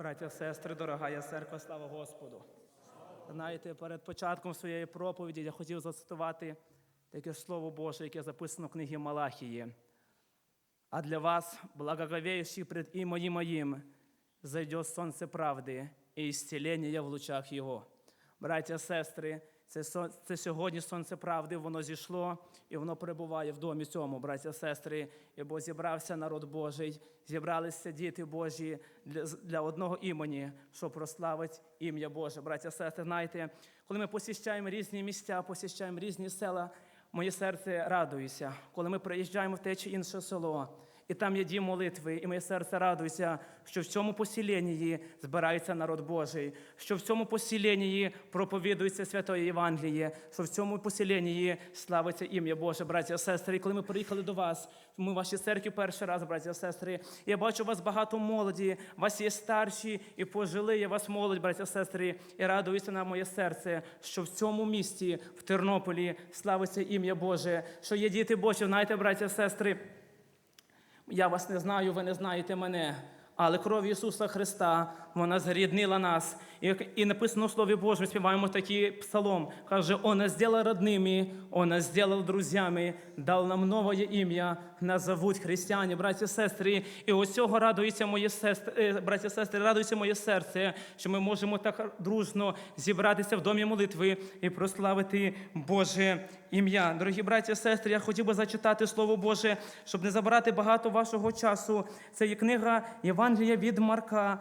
Браття, сестри, дорога церква, слава Господу. Знаєте, перед початком своєї проповіді я хотів зацитувати таке слово Боже, яке записано в книгі Малахії. А для вас, благоговеющий пред именем моїм, зайде сонце правди і ісцілення в лучах Його. Браття, сестри, це, це сьогодні сонце правди, воно зійшло і воно перебуває в домі цьому, браття, сестри. І бо зібрався народ Божий, зібралися діти Божі для, для одного імені, що прославить ім'я Боже. Браття, сестри, знаєте, коли ми посіщаємо різні місця, посіщаємо різні села, моє серце радується, коли ми приїжджаємо в те чи інше село. І там є дім молитви, і моє серце радується, що в цьому посіленні збирається народ Божий, що в цьому посіленні проповідується святої Євангеліє, що в цьому посіленні славиться ім'я Боже, браття і сестри. І коли ми приїхали до вас, ми в вашій церкві перший раз, браття і сестри. Я бачу у вас багато молоді, у вас є старші і пожили, є вас молодь, браття і сестри. І радується на моє серце, що в цьому місті, в Тернополі, славиться ім'я Боже, що є діти Божі, знаєте, браття і сестри. Я вас не знаю, ви не знаєте мене. Але кров Ісуса Христа, вона заріднила нас. І, написано в Слові Божому, співаємо такий псалом. Каже, Он нас родними, Он нас друзями, дав нам нове ім'я, нас зовуть християни, браті і сестри. І ось цього радується моє сестри, е, браті і сестри, радується моє серце, що ми можемо так дружно зібратися в домі молитви і прославити Боже ім'я. Дорогі браті і сестри, я хотів би зачитати Слово Боже, щоб не забирати багато вашого часу. Це є книга Євангелія від Марка,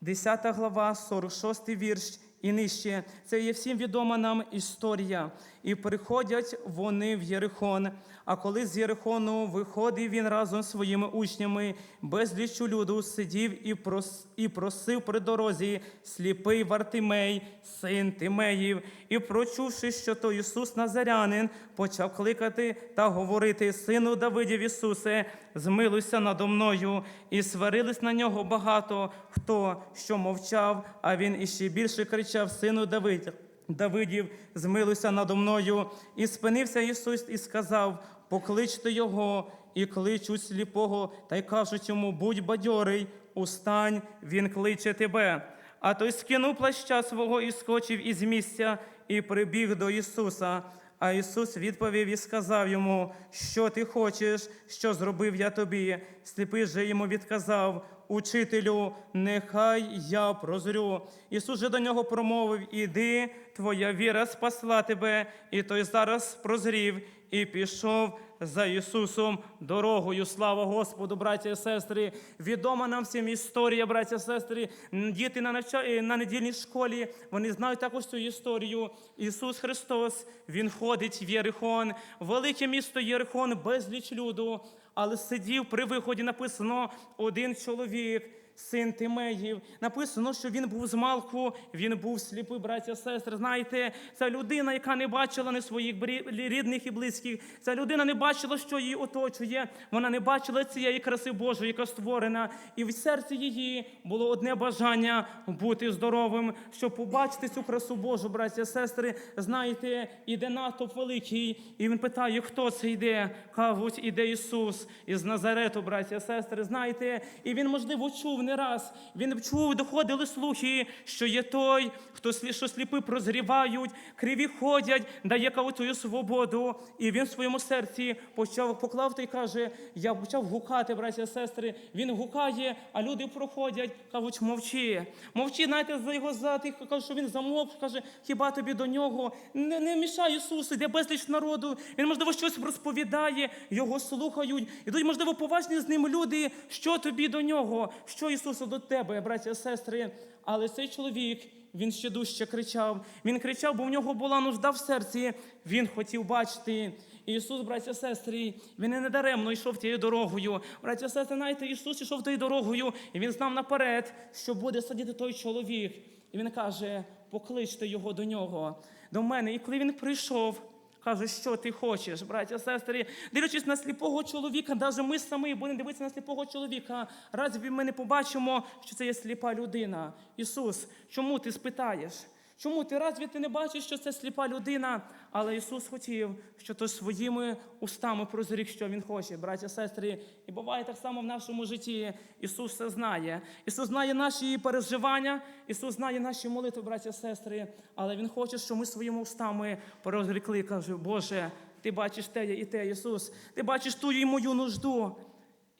10 глава, 46 вірш і нижче. Це є всім відома нам історія. І приходять вони в Єрихон. А коли з Єрихону виходив він разом з своїми учнями, безліччю люду сидів і, прос, і просив при дорозі сліпий Вартимей, син Тимеїв, і, прочувши, що то Ісус Назарянин, почав кликати та говорити: Сину Давидів Ісусе, змилуйся надо мною, і сварились на нього багато хто, що мовчав, а він іще більше кричав: Сину Давидів. Давидів, змилуйся надо мною. І спинився Ісус і сказав: Покличте його, і кличуть сліпого, та й кажуть йому: будь бадьорий, устань, він кличе тебе. А той скинув плаща свого і скочив із місця, і прибіг до Ісуса. А Ісус відповів і сказав йому, що ти хочеш, що зробив я тобі. Сліпий же йому відказав, учителю, нехай я прозрю. Ісус же до нього промовив: Іди, твоя віра спасла тебе. І той зараз прозрів і пішов за Ісусом дорогою. Слава Господу, браття і сестри. Відома нам всім історія, браття і сестри. Діти на, навча... е, на недільній школі вони знають також цю історію. Ісус Христос, Він ходить в Єрихон, велике місто Єрихон, безліч люду, але сидів при виході написано один чоловік. Син Тимеїв. Написано, що він був з малку, він був сліпий, браття сестри. Знаєте, це людина, яка не бачила не своїх рідних і близьких. Ця людина не бачила, що її оточує. Вона не бачила цієї краси Божої, яка створена. І в серці її було одне бажання бути здоровим, щоб побачити цю красу Божу, браття сестри. Знаєте, іде натовп великий, і він питає, хто це йде. Кажуть, іде Ісус із Назарету, браття сестри. Знаєте, і він, можливо, чув не раз. Він чув, доходили слухи, що є той, хто що сліпи прозрівають, криві ходять, дає каву свободу. І він в своєму серці почав поклав та й каже: Я почав гукати, браття і сестри. Він гукає, а люди проходять, кажуть, мовчи. Мовчи, знаєте, за його затих, каже, що він замовк, каже, хіба тобі до нього не, не мішай Ісусу, йде безліч народу. Він, можливо, щось розповідає, його слухають. Ідуть, можливо, поважні з ним люди. Що тобі до нього? Що Ісусу до тебе, браття і сестри? Але цей чоловік. Він ще дужче кричав. Він кричав, бо в нього була нужда в серці. Він хотів бачити. Ісус, браття і сестри, він і недаремно йшов тією дорогою. Браття і сестри, знаєте, Ісус йшов тією дорогою, і він знав наперед, що буде сидіти той чоловік. І він каже: покличте його до нього, до мене. І коли він прийшов, Каже, що ти хочеш, браття, сестри, дивлячись на сліпого чоловіка, навіть ми самі будемо дивитися на сліпого чоловіка. Разві ми не побачимо, що це є сліпа людина? Ісус, чому ти спитаєш? Чому ти разві ти не бачиш, що це сліпа людина? Але Ісус хотів, що то своїми устами прозрік, що Він хоче, браття, сестри. І буває так само в нашому житті. Ісус все знає. Ісус знає наші переживання, Ісус знає наші молитви, браття, сестри. Але Він хоче, щоб ми своїми устами прозрікли. Каже, Боже, ти бачиш те і те, Ісус, ти бачиш ту і мою нужду.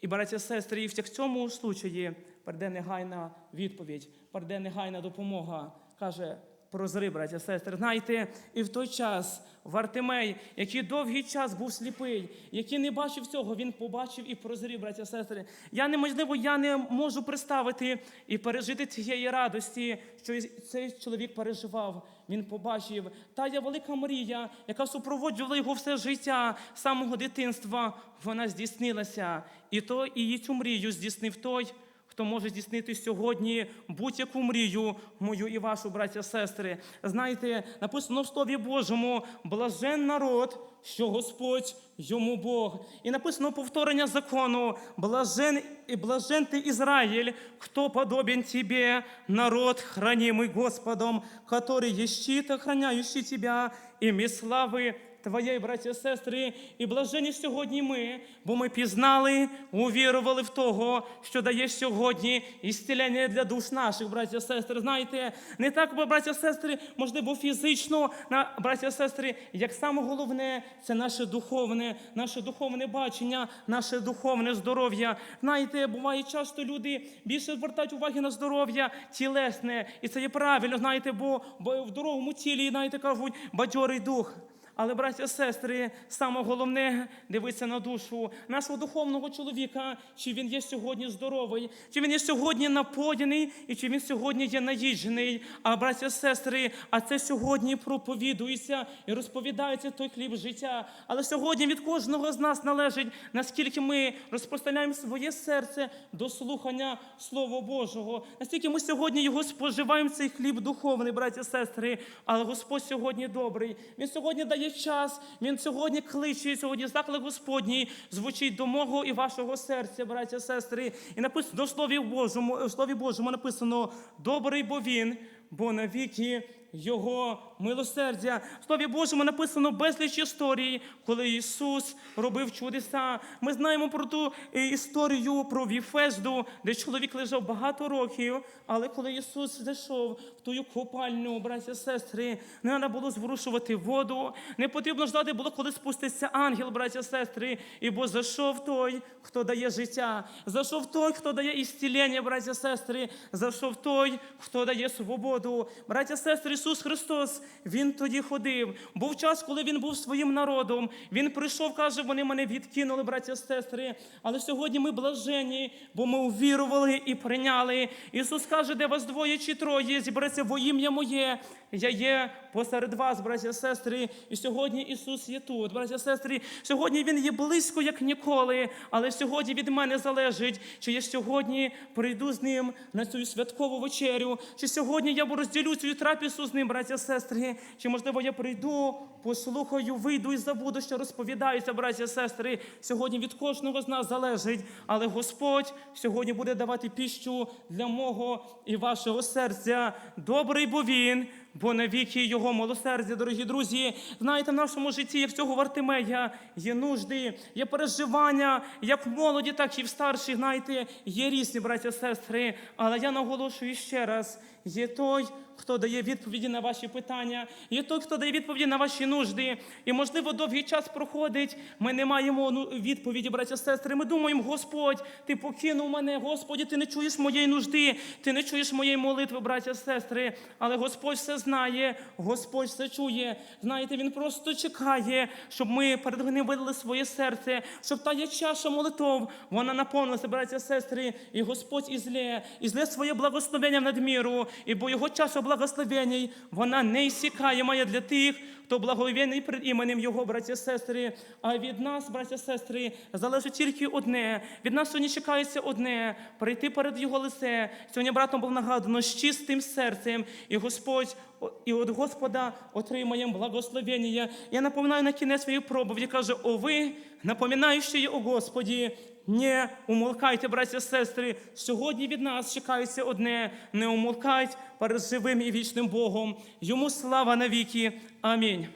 І, браття, сестри, і в цьому случаї прийде негайна відповідь, прийде негайна допомога. Каже, прозри, браття, сестри. Знаєте, і в той час Вартимей, який довгий час був сліпий, який не бачив цього, він побачив і прозрів, браття, сестри. Я неможливо, я не можу представити і пережити цієї радості, що цей чоловік переживав. Він побачив та є велика мрія, яка супроводжувала його все життя з самого дитинства. Вона здійснилася. І то і цю мрію здійснив той, хто може здійснити сьогодні будь-яку мрію, мою і вашу, браття, сестри. Знаєте, написано в Слові Божому: блажен народ, що Господь йому Бог. І написано повторення закону: блажен і блажен ти Ізраїль, хто подобен тебе, народ, хранимый Господом, который є щит, охраняющий тебя, ім'я слави Твоєї, браття, сестри, і блажені сьогодні ми, бо ми пізнали, увірували в того, що дає сьогодні ісцілення для душ наших, браття, сестри. Знаєте, не так, бо, браття, сестри, можливо, фізично, на браття, сестри, як саме головне, це наше духовне, наше духовне бачення, наше духовне здоров'я. Знаєте, буває часто люди більше звертають уваги на здоров'я тілесне, і це є правильно, знаєте, бо в здоровому тілі, знаєте, кажуть, бадьорий дух. Але, браття, сестри, саме головне дивитися на душу нашого духовного чоловіка, чи він є сьогодні здоровий, чи він є сьогодні напоєний, і чи він сьогодні є наїджений. А браття, сестри, а це сьогодні проповідується і розповідається той хліб життя. Але сьогодні від кожного з нас належить, наскільки ми розпространяємо своє серце до слухання Слова Божого, наскільки ми сьогодні його споживаємо, цей хліб духовний, браття, сестри. Але Господь сьогодні добрий. Він сьогодні дає час, Він сьогодні кличе, сьогодні заклик Господній звучить до мого і вашого серця, браття, сестри. І написано до Слові Божому, в Слові Божому написано добрий, бо він, бо навіки його милосердя. В Слові Божому написано безліч історій, коли Ісус робив чудеса. Ми знаємо про ту е, історію про Віфезду, де чоловік лежав багато років, але коли Ісус зайшов в ту копальню, браття, сестри, не треба було зворушувати воду, не потрібно ждати було, коли спуститься ангел, браття, сестри, і бо зайшов той, хто дає життя, зайшов той, хто дає ісцілення, браття, сестри, зайшов той, хто дає свободу. Браття, сестри, Ісус Христос, Він тоді ходив. Був час, коли Він був своїм народом. Він прийшов, каже, вони мене відкинули, браття, сестри. Але сьогодні ми блажені, бо ми увірували і прийняли. Ісус каже, де вас двоє чи троє, зібереться во ім'я моє. Я є посеред вас, браття, сестри. І сьогодні Ісус є тут, браття, сестри. Сьогодні Він є близько, як ніколи. Але сьогодні від мене залежить, чи я сьогодні прийду з ним на цю святкову вечерю, чи сьогодні я розділю цю трапезу з ним, браття, сестри, чи можливо я прийду, послухаю, вийду і забуду, що розповідаються, браття, сестри. Сьогодні від кожного з нас залежить, але Господь сьогодні буде давати піщу для мого і вашого серця. Добрий бо він. Бо навіки його милосердя, дорогі друзі, знаєте, в нашому житті, як цього Вартимея, є нужди, є переживання, як в молоді, так і в старші, знаєте, є різні браття, сестри. Але я наголошую ще раз: є той, хто дає відповіді на ваші питання, є той, хто дає відповіді на ваші нужди. І, можливо, довгий час проходить. Ми не маємо ну, відповіді, браття, сестри. Ми думаємо, Господь, ти покинув мене, Господі, ти не чуєш моєї нужди, ти не чуєш моєї молитви, браття, сестри. Але Господь все знає, Господь все чує. Знаєте, Він просто чекає, щоб ми перед ним видали своє серце, щоб та є чаша молитов, вона наповнилася, браття, сестри, і Господь ізлє, ізлє своє благословення в надміру, і бо його чаша благословень, вона не ісікає, має для тих, хто благовійний перед іменем Його, браття, сестри. А від нас, браття, сестри, залежить тільки одне. Від нас сьогодні чекається одне прийти перед Його лице. Сьогодні братом був нагадано з чистим серцем, і Господь і від Господа отримаємо благословення. Я напоминаю на кінець своєї проповіді, каже, о ви, напоминаючи о Господі, не умолкайте, браття сестри. Сьогодні від нас чекається одне: не умолкайте перед живим і вічним Богом. Йому слава навіки. Амінь.